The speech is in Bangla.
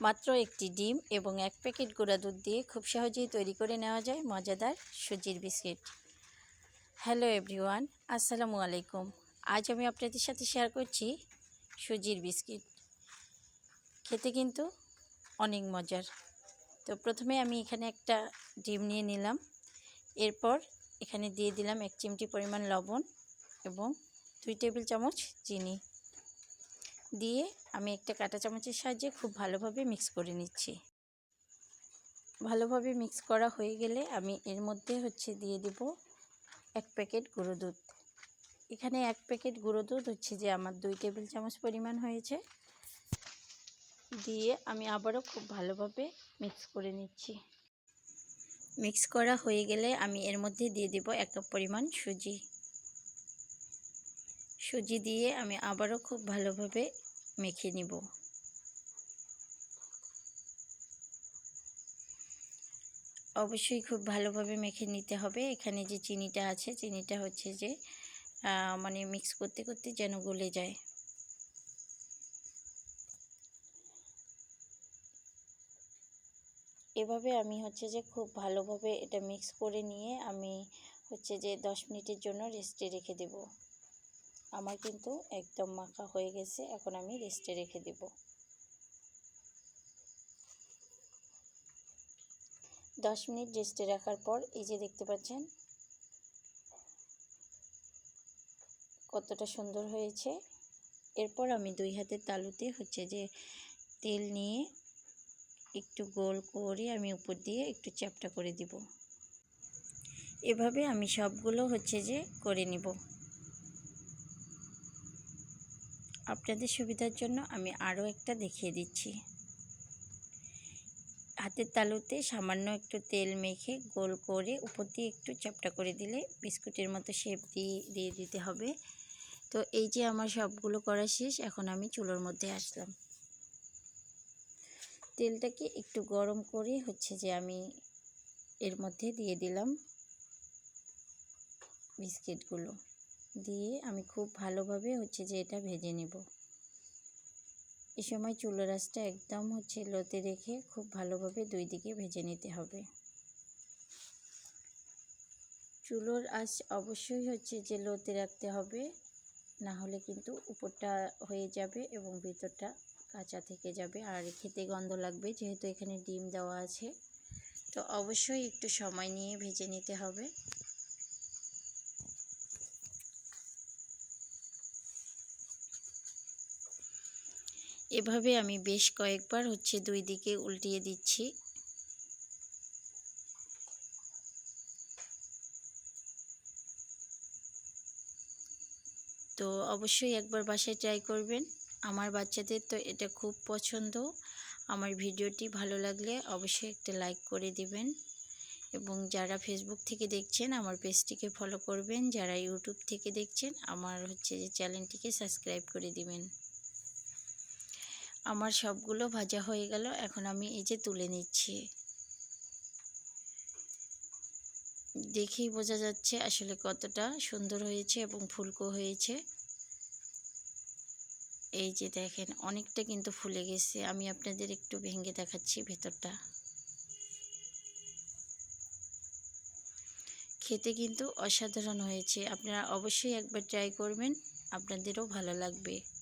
মাত্র একটি ডিম এবং এক প্যাকেট গুঁড়া দুধ দিয়ে খুব সহজেই তৈরি করে নেওয়া যায় মজাদার সুজির বিস্কিট। হ্যালো এভরিওয়ান, আসসালামু আলাইকুম। আজ আমি আপনাদের সাথে শেয়ার করছি সুজির বিস্কিট। খেতে কিন্তু অনেক মজার। তো প্রথমে আমি এখানে একটা ডিম নিয়ে নিলাম। এরপর এখানে দিয়ে দিলাম এক চিমটি পরিমাণ লবণ এবং দুই টেবিল চামচ চিনি। দিয়ে আমি একটা কাঁটা চামচের সাহায্যে খুব ভালোভাবে মিক্স করে নিচ্ছি। ভালোভাবে মিক্স করা হয়ে গেলে আমি এর মধ্যে হচ্ছে দিয়ে দেব এক প্যাকেট গুঁড়ো দুধ। এখানে এক প্যাকেট গুঁড়ো দুধ হচ্ছে যে আমার দুই টেবিল চামচ পরিমাণ হয়েছে। দিয়ে আমি আবারও খুব ভালোভাবে মিক্স করে নিচ্ছি। মিক্স করা হয়ে গেলে আমি এর মধ্যে দিয়ে দেব এক কাপ পরিমাণ সুজি। সুজি দিয়ে আমি আবারও খুব ভালোভাবে মেখে নিব। অবশ্যই খুব ভালোভাবে মেখে নিতে হবে। এখানে যে চিনিটা আছে, চিনিটা হচ্ছে যে মানে মিক্স করতে করতে যেন গলে যায়। এভাবে আমি হচ্ছে যে খুব ভালোভাবে এটা মিক্স করে নিয়ে আমি হচ্ছে যে দশ মিনিটের জন্য রেস্টে রেখে দেব। আমার কিন্তু একদম মাখা হয়ে গেছে, এখন আমি রেস্টে রেখে দেব। দশ মিনিট রেস্টে রাখার পর এই যে দেখতে পাচ্ছেন, কতটা সুন্দর হয়েছে। এরপর আমি দুই হাতের তালুতে হচ্ছে যে তেল নিয়ে একটু গোল করে আমি উপর দিয়ে একটু চ্যাপটা করে দিব। এভাবে আমি সবগুলো হচ্ছে যে করে নিব। আপনাদের সুবিধার জন্য আমি আরও একটা দেখিয়ে দিচ্ছি। হাতের তালুতে সামান্য একটু তেল মেখে গোল করে, উপর দিয়ে একটু চ্যাপটা করে দিলে বিস্কুটের মতো শেপ দিয়ে দিয়ে দিতে হবে। তো এই যে আমার সবগুলো করা শেষ, এখন আমি চুলোর মধ্যে আসলাম। তেলটাকে একটু গরম করে হচ্ছে যে আমি এর মধ্যে দিয়ে দিলাম বিস্কিটগুলো। দিয়ে আমি খুব ভালোভাবে হচ্ছে যে এটা ভেজে নেব। এ সময় চুলো রাসটা একদম হচ্ছে লোতে রেখে খুব ভালোভাবে দুই দিকে ভেজে নিতে হবে। চুলোর আঁচ অবশ্যই হচ্ছে যে লোতে রাখতে হবে, না হলে কিন্তু উপরটা হয়ে যাবে এবং ভিতরটা কাঁচা থেকে যাবে। আর খেতে গন্ধ লাগবে যেহেতু এখানে ডিম দেওয়া আছে, তো অবশ্যই একটু সময় নিয়ে ভেজে নিতে হবে। এভাবে আমি বেশ কয়েকবার হচ্ছে দুই দিকে উল্টিয়ে দিচ্ছি। তো অবশ্যই একবার বাসায় ট্রাই করবেন। আমার বাচ্চাদের তো এটা খুব পছন্দ। আমার ভিডিওটি ভালো লাগলে অবশ্যই একটা লাইক করে দিবেন। এবং যারা ফেসবুক থেকে দেখছেন, আমার পেজটিকে ফলো করবেন। যারা ইউটিউব থেকে দেখছেন, আমার হচ্ছে যে চ্যানেলটিকে সাবস্ক্রাইব করে দিবেন। আমার সবগুলো ভাজা হয়ে গেল, এখন আমি এই যে তুলে নিচ্ছি। দেখেই বোঝা যাচ্ছে আসলে কতটা সুন্দর হয়েছে এবং ফুলকো হয়েছে। এই যে দেখেন, অনেকটা কিন্তু ফুলে গেছে। আমি আপনাদের একটু ভেঙে দেখাচ্ছি ভেতরটা। খেতে কিন্তু অসাধারণ হয়েছে। আপনারা অবশ্যই একবার ট্রাই করবেন, আপনাদেরও ভালো লাগবে।